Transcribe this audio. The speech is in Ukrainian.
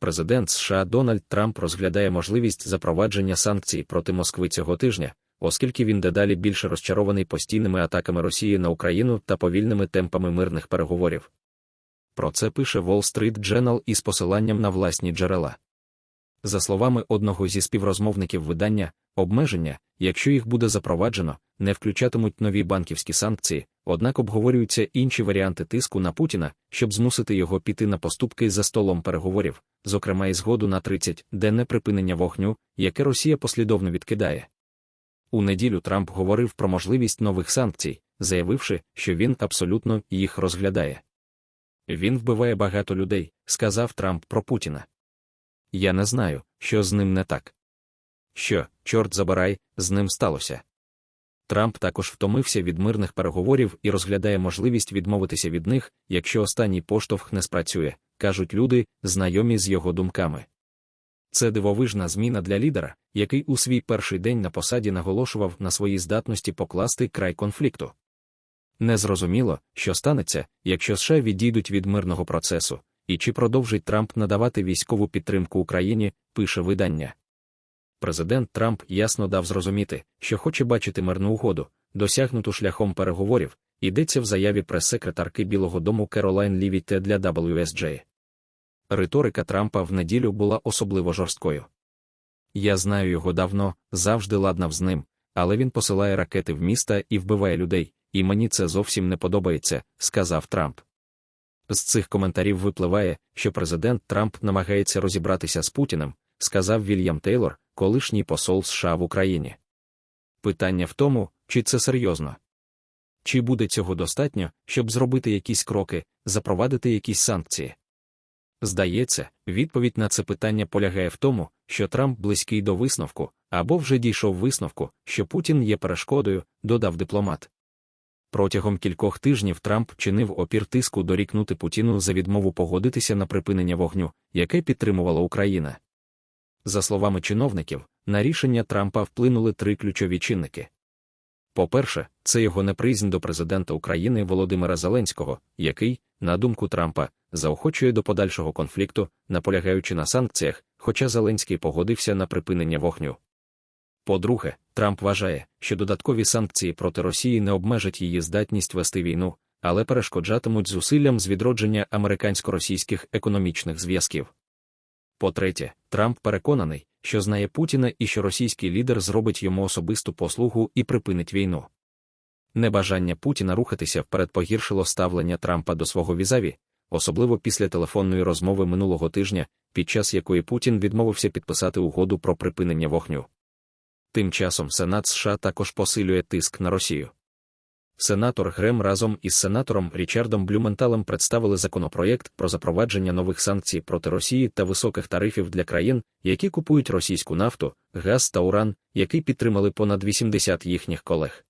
Президент США Дональд Трамп розглядає можливість запровадження санкцій проти Москви цього тижня, оскільки він дедалі більше розчарований постійними атаками Росії на Україну та повільними темпами мирних переговорів. Про це пише Wall Street Journal із посиланням на власні джерела. За словами одного зі співрозмовників видання, обмеження, якщо їх буде запроваджено, не включатимуть нові банківські санкції, однак обговорюються інші варіанти тиску на Путіна, щоб змусити його піти на поступки за столом переговорів, зокрема і згоду на 30 денне припинення вогню, яке Росія послідовно відкидає. У неділю Трамп говорив про можливість нових санкцій, заявивши, що він абсолютно їх розглядає. Він вбиває багато людей, сказав Трамп про Путіна. Я не знаю, що з ним не так. Що, чорт забирай, з ним сталося. Трамп також втомився від мирних переговорів і розглядає можливість відмовитися від них, якщо останній поштовх не спрацює, кажуть люди, знайомі з його думками. Це дивовижна зміна для лідера, який у свій перший день на посаді наголошував на своїй здатності покласти край конфлікту. Незрозуміло, що станеться, якщо США відійдуть від мирного процесу, і чи продовжить Трамп надавати військову підтримку Україні, пише видання. Президент Трамп ясно дав зрозуміти, що хоче бачити мирну угоду, досягнуту шляхом переговорів, йдеться в заяві прес-секретарки Білого Дому Керолайн Лівіте для WSJ. Риторика Трампа в неділю була особливо жорсткою. Я знаю його давно, завжди ладнав з ним, але він посилає ракети в міста і вбиває людей, і мені це зовсім не подобається, сказав Трамп. З цих коментарів випливає, що президент Трамп намагається розібратися з Путіним, сказав Вільям Тейлор, колишній посол США в Україні. Питання в тому, чи це серйозно. Чи буде цього достатньо, щоб зробити якісь кроки, запровадити якісь санкції? Здається, відповідь на це питання полягає в тому, що Трамп близький до висновку, або вже дійшов висновку, що Путін є перешкодою, додав дипломат. Протягом кількох тижнів Трамп чинив опір тиску дорікнути Путіну за відмову погодитися на припинення вогню, яке підтримувала Україна. За словами чиновників, на рішення Трампа вплинули три ключові чинники. По-перше, це його неприязнь до президента України Володимира Зеленського, який, на думку Трампа, заохочує до подальшого конфлікту, наполягаючи на санкціях, хоча Зеленський погодився на припинення вогню. По-друге, Трамп вважає, що додаткові санкції проти Росії не обмежать її здатність вести війну, але перешкоджатимуть зусиллям з відродження американсько-російських економічних зв'язків. По-третє, Трамп переконаний, що знає Путіна і що російський лідер зробить йому особисту послугу і припинить війну. Небажання Путіна рухатися вперед погіршило ставлення Трампа до свого візаві, особливо після телефонної розмови минулого тижня, під час якої Путін відмовився підписати угоду про припинення вогню. Тим часом Сенат США також посилює тиск на Росію. Сенатор Грем разом із сенатором Річардом Блюменталем представили законопроєкт про запровадження нових санкцій проти Росії та високих тарифів для країн, які купують російську нафту, газ та уран, який підтримали понад 80 їхніх колег.